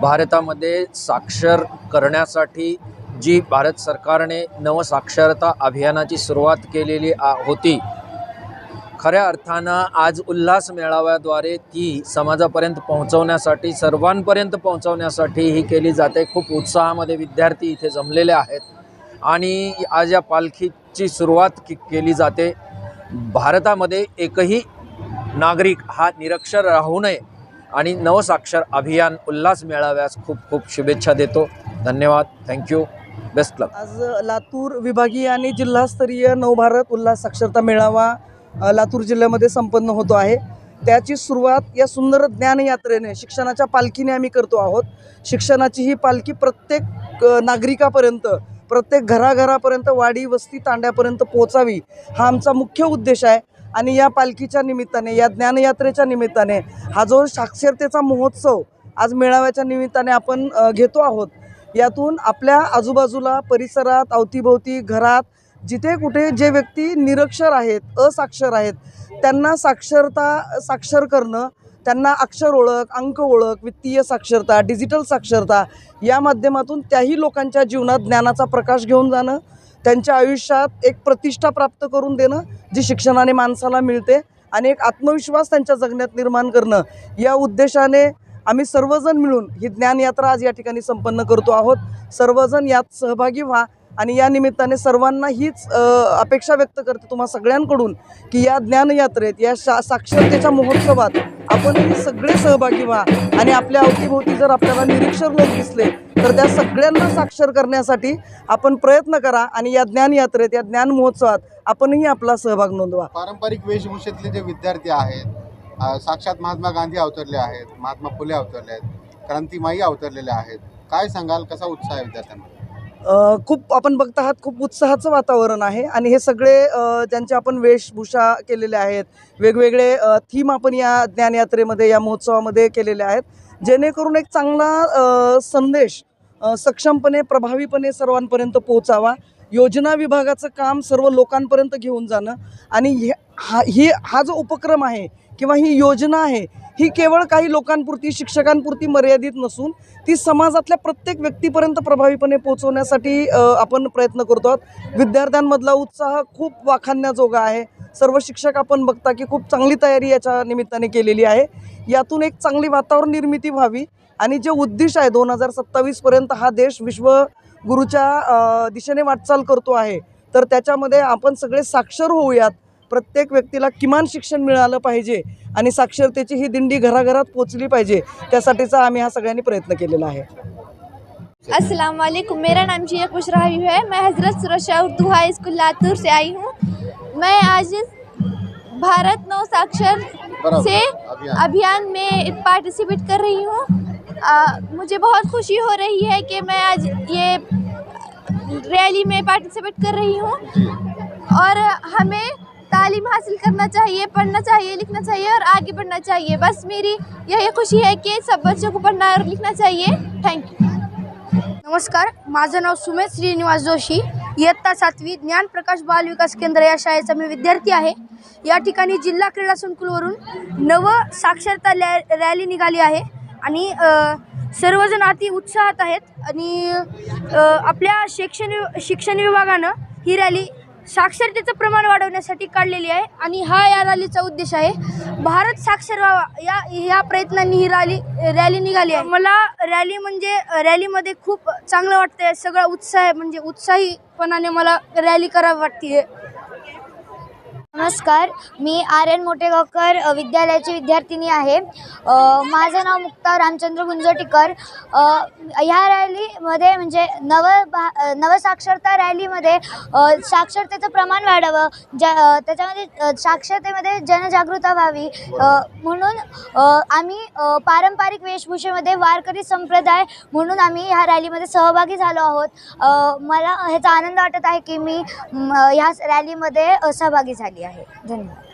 भारतामध्ये साक्षर करण्यासाठी जी भारत सरकारने नवसाक्षरता अभियानाची सुरुवात केलेली आ होती खऱ्या अर्थानं आज उल्हास मेळाव्याद्वारे ती समाजापर्यंत पोहोचवण्यासाठी सर्वांपर्यंत पोहोचवण्यासाठी ही केली जाते. खूप उत्साहामध्ये विद्यार्थी इथे जमलेले आहेत आणि आज या पालखीची सुरुवात के केली जाते. भारतामध्ये एकही नागरिक हा निरक्षर राहू नये आणि नवसाक्षर अभियान उल्हास मेळाव्यास खूप खूप शुभेच्छा देतो. धन्यवाद. थँक्यू बेस्ट लक आज लातूर विभागीय आणि जिल्हास्तरीय नवभारत उल्हास साक्षरता मेळावा लातूर जिल्ह्यामध्ये संपन्न होतो आहे. त्याची सुरुवात या सुंदर ज्ञानयात्रेने शिक्षणाच्या पालखीने आम्ही करतो आहोत. शिक्षणाची ही पालखी प्रत्येक नागरिकापर्यंत प्रत्येक घराघरापर्यंत वाडी वस्ती तांड्यापर्यंत पोहोचावी हा आमचा मुख्य उद्देश आहे. आणि या पालखीच्या निमित्ताने या ज्ञानयात्रेच्या निमित्ताने हा जो साक्षरतेचा महोत्सव आज मेळाव्याच्या निमित्ताने आपण घेतो आहोत यातून आपल्या आजूबाजूला परिसरात अवतीभोवती घरात जिथे कुठे जे व्यक्ती निरक्षर आहेत असाक्षर आहेत त्यांना साक्षरता साक्षर करणं त्यांना अक्षर ओळख अंक ओळख वित्तीय साक्षरता डिजिटल साक्षरता या माध्यमातून त्याही लोकांच्या जीवनात ज्ञानाचा प्रकाश घेऊन जाणं त्यांच्या आयुष्यात एक प्रतिष्ठा प्राप्त करून देणं जी शिक्षणाने माणसाला मिळते आणि एक आत्मविश्वास त्यांच्या जगण्यात निर्माण करणं. या उद्देशाने आम्ही सर्वजण मिळून ही ज्ञानयात्रा आज या ठिकाणी संपन्न करतो आहोत. सर्वजण यात सहभागी व्हा आणि या निमित्ताने सर्वांना हीच अपेक्षा व्यक्त करते तुम्हा सगळ्यांकडून की या ज्ञानयात्रेत या शा साक्षरतेच्या महोत्सवात आपण सगळे सहभागी व्हा. आणि आपल्या अवतीभोवती जर आपल्याला निरीक्षर लोक दिसले तर त्या सगळ्यांना साक्षर करण्यासाठी आपण प्रयत्न करा आणि या ज्ञानयात्रेत या ज्ञान महोत्सवात आपणही आपला सहभाग नोंदवा. पारंपरिक वेशभूषेतले जे विद्यार्थी आहेत साक्षात महात्मा गांधी अवतरले आहेत महात्मा फुले अवतरले आहेत क्रांतिमाई अवतरलेल्या आहेत. काय सांगाल? कसा उत्साह आहे विद्यार्थ्यांना खूप आपण बघत आहात खूप उत्साहाचं वातावरण आहे आणि हे सगळे ज्यांचे आपण वेशभूषा केलेले आहेत वेगवेगळे थीम आपण या ज्ञानयात्रेमध्ये या महोत्सवामध्ये केलेले आहेत. जेणेकरून एक चांगला संदेश सक्षमपणे प्रभावीपणे सर्वांपर्यंत पोहोचावा. योजना विभागाचं काम सर्व लोकांपर्यंत घेऊन जाणं आणि हे हा ही हा जो उपक्रम आहे किंवा ही योजना आहे ही केवळ काही लोकांपुरती शिक्षकांपुरती मर्यादित नसून ती समाजातल्या प्रत्येक व्यक्तीपर्यंत प्रभावीपणे पोहोचवण्यासाठी आपण प्रयत्न करतो आहोत. विद्यार्थ्यांमधला उत्साह खूप वाखाणण्याजोगा आहे. सर्व शिक्षक आपण बघता की खूप चांगली तयारी याच्या निमित्ताने केलेली आहे. यातून एक चांगली वातावरण निर्मिती व्हावी आणि जे उद्दिष्ट आहे दोन हजार सत्तावीसपर्यंत हा देश विश्वगुरूच्या दिशेने वाटचाल करतो आहे तर त्याच्यामध्ये आपण सगळे साक्षर होऊयात. प्रत्येक व्यक्तीला किमान शिक्षण मिळालं पाहिजे आणि साक्षरतेची ही दिंडी घराघरात पोचली पाहिजे त्यासाठीचा आम्ही हा सगळ्यांनी प्रयत्न केलेला आहे. अस्सलाम वालेकुम. मेरा नाम जिया कुशरा हबीब है. मैं हज़रत सुरक्षा उर्दू हाई स्कूल लातूर से आई हूँ। मैं आज भारत नौ साक्षर से अभियान। अभियान में पार्टिसिपेट कर रही हूँ। मुझे बहुत खुशी हो रही है कि मैं आज ये रैली में पार्टिसिपेट कर रही हूँ। और हमें तालीम हासिल करना चाहिए पढ़ना चाहिए लिखना चाहिए और आगे बढ़ना चाहिए। बस मेरी यही खुशी है की सब बच्चों को पढ़ना और लिखना चाहिए। थैंक यू नमस्कार माझं नाव सुमेध श्रीनिवास जोशी. इयत्ता सातवी ज्ञान प्रकाश बाल विकास केंद्र या शाळेचा मी विद्यार्थी आहे. या ठिकाणी जिल्हा क्रीडा संकुलवरून नव साक्षरता लॅ रॅली निघाली आहे आणि सर्वजण अति उत्साहात आहेत आणि आपल्या शैक्षणिक शिक्षण विभागानं ही रॅली साक्षरतेचं प्रमाण वाढवण्यासाठी काढलेली आहे. आणि हा या रॅलीचा उद्देश आहे. भारत साक्षर व्हावा. या ह्या प्रयत्नांनी ही रॅली रॅली निघाली आहे. मला रॅली म्हणजे रॅलीमध्ये खूप चांगलं वाटतंय. सगळा उत्साह आहे. म्हणजे उत्साहीपणाने मला रॅली करावी वाटते नमस्कार मी आर एन मोटेगावकर विद्यालयाची विद्यार्थिनी आहे. माझं नाव मुक्ता रामचंद्र गुंजोटीकर. ह्या रॅलीमध्ये म्हणजे नव भा नवसाक्षरता रॅलीमध्ये साक्षरतेचं प्रमाण वाढावं ज्या त्याच्यामध्ये साक्षरतेमध्ये जनजागृता व्हावी म्हणून आम्ही पारंपरिक वेशभूषेमध्ये वारकरी संप्रदाय म्हणून आम्ही ह्या रॅलीमध्ये सहभागी झालो आहोत. मला ह्याचा आनंद वाटत आहे की मी ह्या रॅलीमध्ये सहभागी झाली आहे. धन्यवाद.